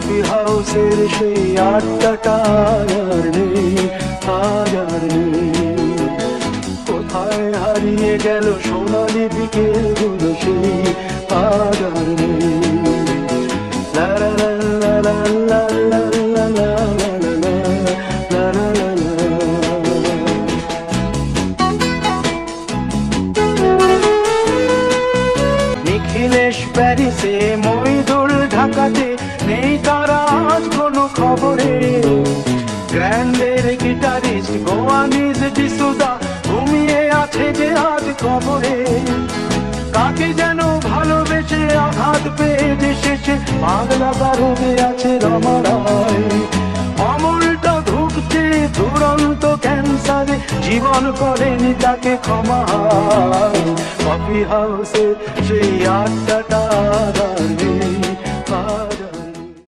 Coffee হাউসের সেই আড্ডাটা আর নেই আজ নেই কোথায় হারিয়ে গেল সোনালি বিকেলগুলো সেই আজ নেই লা লা লা প্যারিসে মইদুল কোনো খবরে। গ্র্যান্ডের গিটারিস্ট গোয়ানিজ ডিসুদা ঘুমিয়ে আছে যে আজ খবরে কাকে যেন ভালোবেসে আঘাত পেয়ে যে শেষে, পাগলা গারদে আছে রমারায়। অমলটা ঢুকছে দুরন্ত ক্যান্সারে, জীবন করেনি তাকে ক্ষমা। কফি হাউসে সেই আড্ডাটা